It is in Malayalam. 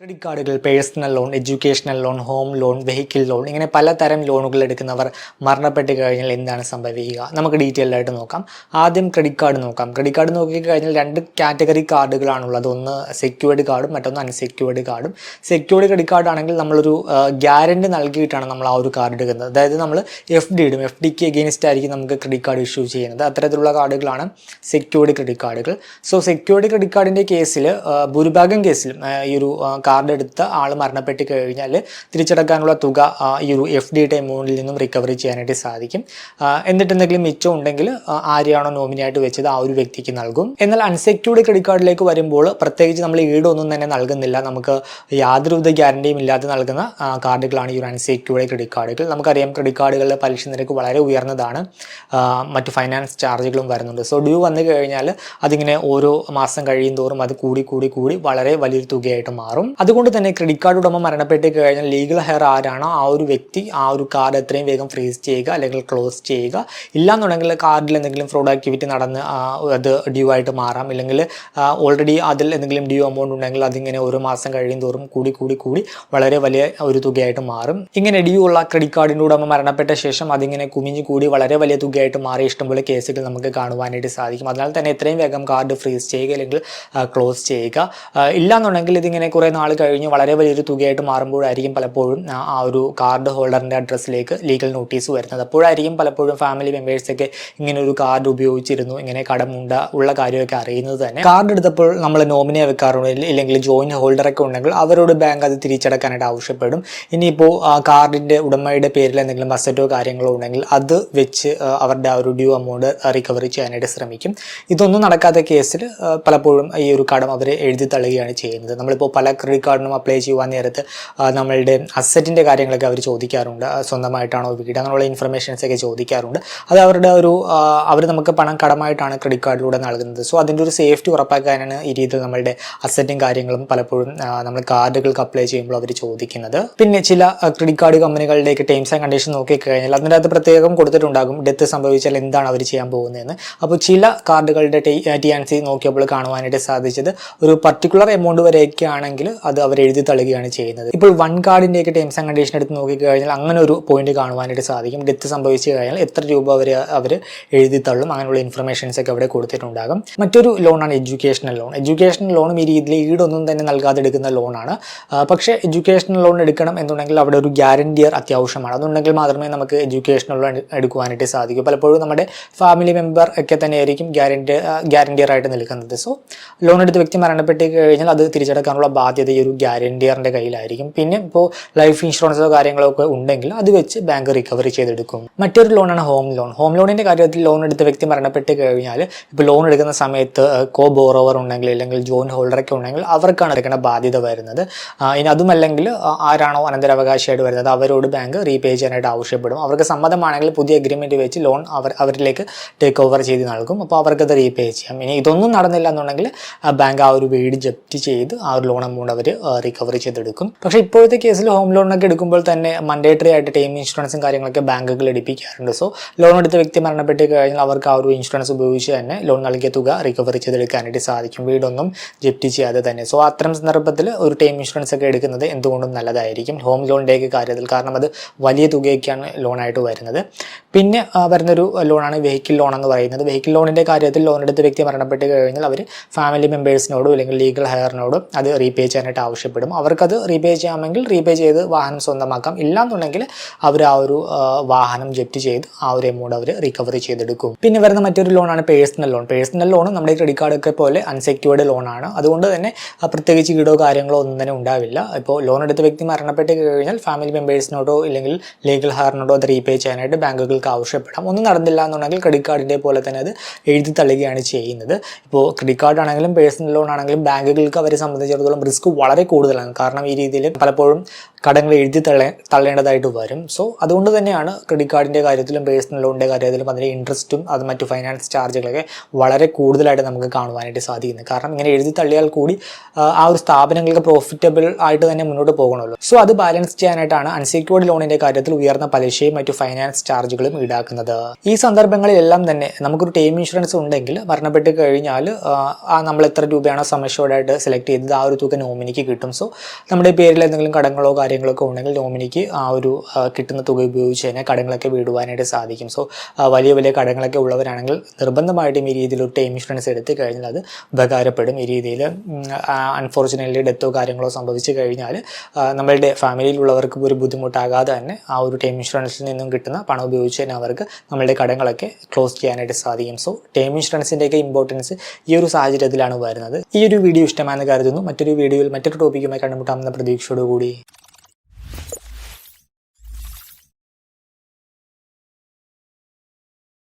ക്രെഡിറ്റ് കാർഡുകൾ personal loan educational loan home loan vehicle loan ഇങ്ങനെ പലതരം ലോണുകൾ എടുക്കുന്നവർ മരണപ്പെട്ട് കഴിഞ്ഞാൽ എന്താണ് സംഭവിക്കുക? നമുക്ക് ഡീറ്റെയിൽഡ് ആയിട്ട് നോക്കാം. ആദ്യം ക്രെഡിറ്റ് കാർഡ് നോക്കാം. ക്രെഡിറ്റ് കാർഡ് നോക്കി കഴിഞ്ഞാൽ രണ്ട് കാറ്റഗറി കാർഡുകളാണുള്ളത് ഒന്ന് സെക്യൂർഡ് കാർഡും മറ്റൊന്ന് അൺസെക്യൂർഡ് കാർഡും സെക്യൂർഡ് ക്രെഡിറ്റ് കാർഡ് ആണെങ്കിൽ നമ്മളൊരു ഗ്യാരണ്ടി നൽകിയിട്ടാണ് നമ്മൾ ആ ഒരു കാർഡ് എടുക്കുന്നത്. അതായത് നമ്മൾ എഫ് ഡി ഇടും. എഫ് ഡിക്ക് എഗെയിൻസ്റ്റ് ആയിരിക്കും നമുക്ക് ക്രെഡിറ്റ് കാർഡ് ഇഷ്യൂ ചെയ്യുന്നത്. അത്തരത്തിലുള്ള കാർഡുകളാണ് സെക്യൂർഡ് ക്രെഡിറ്റ് കാർഡുകൾ സോ സെക്യൂർഡ് ക്രെഡിറ്റ് കാർഡിന്റെ കേസിൽ ഭൂരിഭാഗം കേസിലും ഈ ഒരു കാർഡ് എടുത്ത് ആൾ മരണപ്പെട്ട് കഴിഞ്ഞാൽ തിരിച്ചടക്കാനുള്ള തുക ഈ ഒരു എഫ് ഡി ടൈം എമൗണ്ടിൽ നിന്നും റിക്കവറി ചെയ്യാനായിട്ട് സാധിക്കും. എന്നിട്ട് എന്തെങ്കിലും മിച്ചം ഉണ്ടെങ്കിൽ ആരെയാണോ നോമിനിയായിട്ട് വെച്ചത് ആ ഒരു വ്യക്തിക്ക് നൽകും. എന്നാൽ അൺസെക്യൂർഡ് ക്രെഡിറ്റ് കാർഡിലേക്ക് വരുമ്പോൾ പ്രത്യേകിച്ച് നമ്മൾ ഈടൊന്നും തന്നെ നൽകുന്നില്ല. നമുക്ക് യാതൊരുവിധ ഗ്യാരണ്ടിയും ഇല്ലാതെ നൽകുന്ന കാർഡുകളാണ് ഈ ഒരു അൺസെക്യൂർഡ് ക്രെഡിറ്റ് കാർഡുകൾ നമുക്കറിയാം ക്രെഡിറ്റ് കാർഡുകളുടെ പലിശ നിരക്ക് വളരെ ഉയർന്നതാണ്. മറ്റ് ഫൈനാൻസ് ചാർജുകളും വരുന്നുണ്ട്. സോ ഡ്യൂ വന്നു കഴിഞ്ഞാൽ അതിങ്ങനെ ഓരോ മാസം കഴിയും തോറും അത് കൂടി കൂടി കൂടി വളരെ വലിയൊരു തുകയായിട്ട് മാറും. അതുകൊണ്ട് തന്നെ ക്രെഡിറ്റ് കാർഡ് ഉടമ മരണപ്പെട്ട് കഴിഞ്ഞാൽ ലീഗൽ ഹെയർ ആരാണോ ആ ഒരു വ്യക്തി ആ ഒരു കാർഡ് എത്രയും വേഗം ഫ്രീസ് ചെയ്യുക അല്ലെങ്കിൽ ക്ലോസ് ചെയ്യുക. ഇല്ലാന്നുണ്ടെങ്കിൽ കാർഡിൽ എന്തെങ്കിലും ഫ്രോഡ് ആക്ടിവിറ്റി നടന്ന് അത് ഡ്യൂ ആയിട്ട് മാറാം. ഇല്ലെങ്കിൽ ഓൾറെഡി അതിൽ എന്തെങ്കിലും ഡ്യൂ എമൗണ്ട് ഉണ്ടെങ്കിൽ അതിങ്ങനെ ഓരോ മാസം കഴിയും തോറും കൂടി കൂടി കൂടി വളരെ വലിയ ഒരു തുകയായിട്ട് മാറും. ഇങ്ങനെ ഡ്യൂ ഉള്ള ക്രെഡിറ്റ് കാർഡിന്റെ ഉടമ മരണപ്പെട്ട ശേഷം അതിങ്ങനെ കുമിഞ്ഞു കൂടി വളരെ വലിയ തുകയായിട്ട് മാറി ഇഷ്ടംപോലെ കേസുകൾ നമുക്ക് കാണുവാനായിട്ട് സാധിക്കും. അതിനാൽ തന്നെ എത്രയും വേഗം കാർഡ് ഫ്രീസ് ചെയ്യുക അല്ലെങ്കിൽ ക്ലോസ് ചെയ്യുക. ഇല്ലാന്നുണ്ടെങ്കിൽ ഇതിങ്ങനെ കുറേ നാൾ കഴിഞ്ഞ് വളരെ വലിയൊരു തുകയായിട്ട് മാറുമ്പോഴായിരിക്കും പലപ്പോഴും ആ ഒരു കാർഡ് ഹോൾഡറിന്റെ അഡ്രസ്സിലേക്ക് ലീഗൽ നോട്ടീസ് വരുന്നത്. അപ്പോഴായിരിക്കും പലപ്പോഴും ഫാമിലി മെമ്പേഴ്സൊക്കെ ഇങ്ങനെ ഒരു കാർഡ് ഉപയോഗിച്ചിരുന്നു ഇങ്ങനെ കടമുണ്ട ഉള്ള കാര്യമൊക്കെ അറിയുന്നത് തന്നെ. കാർഡ് എടുത്തപ്പോൾ നമ്മൾ നോമിനെ വെക്കാറുണ്ട് ഇല്ല- ഇല്ലെങ്കിൽ ജോയിൻ ഹോൾഡറൊക്കെ ഉണ്ടെങ്കിൽ അവരോട് ബാങ്ക് അത് തിരിച്ചടക്കാനായിട്ട് ആവശ്യപ്പെടും. ഇനിയിപ്പോൾ ആ കാർഡിന്റെ ഉടമയുടെ പേരിൽ എന്തെങ്കിലും അസറ്റോ കാര്യങ്ങളോ ഉണ്ടെങ്കിൽ അത് വെച്ച് അവരുടെ ആ ഒരു ഡ്യൂ എമൗണ്ട് റിക്കവറി ചെയ്യാനായിട്ട് ശ്രമിക്കും. ഇതൊന്നും നടക്കാത്ത കേസിൽ പലപ്പോഴും ഈ ഒരു കടം അവർ എഴുതി തള്ളുകയാണ് ചെയ്യുന്നത്. നമ്മളിപ്പോൾ പല ക്രെഡിറ്റ് കാർഡിനും അപ്ലൈ ചെയ്യുവാൻ നേരത്ത് നമ്മളുടെ അസറ്റിന്റെ കാര്യങ്ങളൊക്കെ അവർ ചോദിക്കാറുണ്ട്. സ്വന്തമായിട്ടാണോ വീട് അങ്ങനെയുള്ള ഇൻഫർമേഷൻസ് ഒക്കെ ചോദിക്കാറുണ്ട്. അത് അവരുടെ ഒരു അവർ നമുക്ക് പണം കടമായിട്ടാണ് ക്രെഡിറ്റ് കാർഡിലൂടെ നൽകുന്നത്. സോ അതിന്റെ ഒരു സേഫ്റ്റി ഉറപ്പാക്കാനാണ് ഈ രീതിയിൽ നമ്മളുടെ അസറ്റും കാര്യങ്ങളും പലപ്പോഴും നമ്മൾ കാർഡുകൾക്ക് അപ്ലൈ ചെയ്യുമ്പോൾ അവർ ചോദിക്കുന്നത്. പിന്നെ ചില ക്രെഡിറ്റ് കാർഡ് കമ്പനികളുടെയൊക്കെ ടേംസ് ആൻഡ് കണ്ടീഷൻ നോക്കിക്കഴിഞ്ഞാൽ അതിന്റെ അകത്ത് പ്രത്യേകം കൊടുത്തിട്ടുണ്ടാകും ഡെത്ത് സംഭവിച്ചാൽ എന്താണ് അവർ ചെയ്യാൻ പോകുന്നതെന്ന്. അപ്പോൾ ചില കാർഡുകളുടെ ടി ആൻഡ് സി നോക്കിയപ്പോൾ കാണുവാനായിട്ട് സാധിച്ചത് ഒരു പർട്ടിക്കുലർ എമൗണ്ട് വരെയൊക്കെ ആണെങ്കിൽ അത് അവർ എഴുതി തള്ളുകയാണ് ചെയ്യുന്നത്. ഇപ്പോൾ വൺ കാർഡിന്റെയൊക്കെ ടേംസ് ആൻഡ് കണ്ടീഷൻ എടുത്ത് നോക്കിക്കഴിഞ്ഞാൽ അങ്ങനെ ഒരു പോയിന്റ് കാണുവാനായിട്ട് സാധിക്കും. ഡെത്ത് സംഭവിച്ചു കഴിഞ്ഞാൽ എത്ര രൂപ അവർ അവർ എഴുതി തള്ളും. അങ്ങനെയുള്ള ഇൻഫർമേഷൻസ് ഒക്കെ അവിടെ കൊടുത്തിട്ടുണ്ടാകും. മറ്റൊരു ലോണാണ് എഡ്യൂക്കേഷണൽ ലോൺ എഡ്യൂക്കേഷണൽ ലോണും ഈ രീതിയിൽ ഈടൊന്നും തന്നെ നൽകാതെ എടുക്കുന്ന ലോണാണ് പക്ഷേ എഡ്യൂക്കേഷണൽ ലോൺ എടുക്കണം എന്നുണ്ടെങ്കിൽ അവിടെ ഒരു ഗ്യാരണ്ടിയർ അത്യാവശ്യമാണ്. അതുണ്ടെങ്കിൽ മാത്രമേ നമുക്ക് എഡ്യൂക്കേഷണൽ ലോൺ എടുക്കുവാനായിട്ട് സാധിക്കൂ. പലപ്പോഴും നമ്മുടെ ഫാമിലി മെമ്പർ ഒക്കെ തന്നെ ആയിരിക്കും ഗ്യാരണ്ടി ഗ്യാരണ്ടിയർ ആയിട്ട് നിൽക്കുന്നത്. സോ ലോൺ എടുത്ത വ്യക്തി മരണപ്പെട്ട് കഴിഞ്ഞാൽ അത് തിരിച്ചടക്കാനുള്ള ബാധ്യത ഈ ഒരു ഗ്യാരണ്ടിയറിന്റെ കയ്യിലായിരിക്കും. പിന്നെ ഇപ്പോൾ ലൈഫ് ഇൻഷുറൻസോ കാര്യങ്ങളോ ഒക്കെ ഉണ്ടെങ്കിൽ അത് വെച്ച് ബാങ്ക് റിക്കവറി ചെയ്തെടുക്കും. മറ്റൊരു ലോണാണ് ഹോം ലോൺ ഹോം ലോണിന്റെ കാര്യത്തിൽ ലോൺ എടുത്ത വ്യക്തി മരണപ്പെട്ട് കഴിഞ്ഞാൽ ഇപ്പോൾ ലോൺ എടുക്കുന്ന സമയത്ത് കോ ബോറോവർ ഉണ്ടെങ്കിൽ അല്ലെങ്കിൽ ജോയിൻ ഹോൾഡറൊക്കെ ഉണ്ടെങ്കിൽ അവർക്കാണ് എടുക്കേണ്ട ബാധ്യത വരുന്നത്. ഇനി അതുമല്ലെങ്കിൽ ആരാണോ അനന്തരാവകാശിയായിട്ട് വരുന്നത് അവരോട് ബാങ്ക് റീപേ ചെയ്യാനായിട്ട് ആവശ്യപ്പെടും. അവർക്ക് സമ്മതമാണെങ്കിൽ പുതിയ അഗ്രിമെന്റ് വെച്ച് ലോൺ അവർ അവരിലേക്ക് ടേക്ക് ഓവർ ചെയ്ത് നൽകും. അപ്പോൾ അവർക്കത് റീപേ ചെയ്യാം. ഇനി ഇതൊന്നും നടന്നില്ല എന്നുണ്ടെങ്കിൽ ബാങ്ക് ആ ഒരു വീട് ജപ്തി ചെയ്ത് ആ ഒരു ലോൺ എമൗണ്ട് അവർ റിക്കവറി ചെയ്തെടുക്കും. പക്ഷേ ഇപ്പോഴത്തെ കേസിൽ ഹോം ലോണൊക്കെ എടുക്കുമ്പോൾ തന്നെ മണ്ടേറ്ററി ആയിട്ട് ടൈം ഇൻഷുറൻസും കാര്യങ്ങളൊക്കെ ബാങ്കുകൾ എടുപ്പിക്കാറുണ്ട്. സോ ലോൺ എടുത്ത വ്യക്തി മരണപ്പെട്ട് കഴിഞ്ഞാൽ അവർക്ക് ആ ഒരു ഇൻഷുറൻസ് ഉപയോഗിച്ച് തന്നെ ലോൺ നൽകിയ തുക റിക്കവറി ചെയ്തെടുക്കാനായിട്ട് സാധിക്കും. വീടൊന്നും ജപ്തി ചെയ്യാതെ തന്നെ. സോ അത്തരം സന്ദർഭത്തിൽ ഒരു ടൈം ഇൻഷുറൻസ് ഒക്കെ എടുക്കുന്നത് എന്തുകൊണ്ടും നല്ലതായിരിക്കും. ഹോം ലോണിന്റെയൊക്കെ കാര്യത്തിൽ കാരണം അത് വലിയ തുകയൊക്കെയാണ് ലോണായിട്ട് വരുന്നത്. പിന്നെ വരുന്നൊരു ലോണാണ് വെഹിക്കിൾ ലോൺ എന്ന് പറയുന്നത്. വെഹിക്കിൾ ലോണിന്റെ കാര്യത്തിൽ ലോൺ എടുത്ത വ്യക്തി മരണപ്പെട്ട് കഴിഞ്ഞാൽ അവർ ഫാമിലി മെമ്പേഴ്സിനോടും അല്ലെങ്കിൽ ലീഗൽ ഹയറിനോടും അത് റീപേ ചെയ്യാനായിട്ട് ആവശ്യപ്പെടും. അവർക്കത് റീപേ ചെയ്യാമെങ്കിൽ റീപേ ചെയ്ത് വാഹനം സ്വന്തമാക്കാം. ഇല്ലാന്നുണ്ടെങ്കിൽ അവർ ആ ഒരു വാഹനം ജപ്റ്റ് ചെയ്ത് ആ ഒരു എമൗണ്ട് അവർ റിക്കവറി ചെയ്തെടുക്കും. പിന്നെ വരുന്ന മറ്റൊരു ലോണാണ് പേഴ്സണൽ ലോൺ പേഴ്സണൽ ലോൺ നമ്മുടെ ക്രെഡിറ്റ് കാർഡ് ഒക്കെ പോലെ അൺസെക്യൂർഡ് ലോണാണ് അതുകൊണ്ട് തന്നെ പ്രത്യേകിച്ച് ഈടോ കാര്യങ്ങളോ ഒന്നും തന്നെ ഉണ്ടാവില്ല. ഇപ്പോൾ ലോൺ എടുത്ത വ്യക്തി മരണപ്പെട്ട് കഴിഞ്ഞാൽ ഫാമിലി മെമ്പേഴ്സിനോടോ ഇല്ലെങ്കിൽ ലീഗൽ ഹയറിനോടോ അത് റീപേ ചെയ്യാനായിട്ട് ബാങ്കുകൾക്ക് ആവശ്യപ്പെടാം. ഒന്നും നടന്നില്ല എന്നുണ്ടെങ്കിൽ ക്രെഡിറ്റ് കാർഡിന്റെ പോലെ തന്നെ അത് എഴുതി തള്ളുകയാണ് ചെയ്യുന്നത്. ഇപ്പോൾ ക്രെഡിറ്റ് കാർഡ് ആണെങ്കിലും പേഴ്സണൽ ലോൺ ആണെങ്കിലും ബാങ്കുകൾക്ക് അവരെ സംബന്ധിച്ചിടത്തോളം റിസ്ക് വളരെ കൂടുതലാണ്. കാരണം ഈ രീതിയിൽ പലപ്പോഴും കടങ്ങൾ എഴുതി തള്ളേ തള്ളേണ്ടതായിട്ട് വരും. സോ അതുകൊണ്ട് തന്നെയാണ് ക്രെഡിറ്റ് കാർഡിന്റെ കാര്യത്തിലും പേഴ്സണൽ ലോണിന്റെ കാര്യത്തിലും അതിന്റെ ഇൻട്രസ്റ്റും അത് മറ്റു ഫൈനാൻസ് ചാർജുകളൊക്കെ വളരെ കൂടുതലായിട്ട് നമുക്ക് കാണുവാനായിട്ട് സാധിക്കുന്നത്. കാരണം ഇങ്ങനെ എഴുതി തള്ളിയാൽ കൂടി ആ, ഒരു സ്ഥാപനങ്ങൾക്ക് പ്രോഫിറ്റബിൾ ആയിട്ട് തന്നെ മുന്നോട്ട് പോകണമല്ലോ. സോ അത് ബാലൻസ് ചെയ്യാനായിട്ടാണ് അൺസെക്യൂർഡ് ലോണിന്റെ കാര്യത്തിൽ ഉയർന്ന പലിശയും മറ്റു ഫൈനാൻസ് ചാർജുകളും ഈടാക്കുന്നത്. ഈ സന്ദർഭങ്ങളിലെല്ലാം തന്നെ നമുക്കൊരു ടേം ഇൻഷുറൻസ് ഉണ്ടെങ്കിൽ മരണപ്പെട്ട് കഴിഞ്ഞാൽ ആ നമ്മൾ എത്ര രൂപയാണോ സമഷ്യോർഡായിട്ട് സെലക്ട് ചെയ്തത് ആ ഒരു തുക നോമിനിക്ക് കിട്ടും. സോ നമ്മുടെ പേരിൽ എന്തെങ്കിലും കടങ്ങളോ കാര്യങ്ങളൊക്കെ ഉണ്ടെങ്കിൽ നോമിനിക്ക് ആ ഒരു കിട്ടുന്ന തുക ഉപയോഗിച്ച് തന്നെ കടങ്ങളൊക്കെ വീടുവാനായിട്ട് സാധിക്കും. സോ വലിയ വലിയ കടങ്ങളൊക്കെ ഉള്ളവരാണെങ്കിൽ നിർബന്ധമായിട്ടും ഈ രീതിയിൽ ഒരു ടൈം ഇൻഷുറൻസ് എടുത്തു കഴിഞ്ഞാൽ അത് ഉപകാരപ്പെടും. ഈ രീതിയിൽ അൺഫോർച്ചുനേറ്റ്ലി ഡെത്തോ കാര്യങ്ങളോ സംഭവിച്ചു കഴിഞ്ഞാൽ നമ്മളുടെ ഫാമിലിയിലുള്ളവർക്ക് ഒരു ബുദ്ധിമുട്ടാകാതെ തന്നെ ആ ഒരു ടൈം ഇൻഷുറൻസിൽ നിന്നും കിട്ടുന്ന പണം ഉപയോഗിച്ച് തന്നെ അവർക്ക് നമ്മളുടെ കടങ്ങളൊക്കെ ക്ലോസ് ചെയ്യാനായിട്ട് സാധിക്കും. സോ ടൈം ഇൻഷുറൻസിന്റെയൊക്കെ ഇമ്പോർട്ടൻസ് ഈ ഒരു സാഹചര്യത്തിലാണ് വരുന്നത്. ഈ ഒരു വീഡിയോ ഇഷ്ടമാണെന്ന് കരുതുന്നു. മറ്റൊരു വീഡിയോയിൽ മറ്റൊരു ടോപ്പിക്കുമായി കണ്ടുമുട്ടാമെന്ന പ്രതീക്ഷയോടുകൂടി.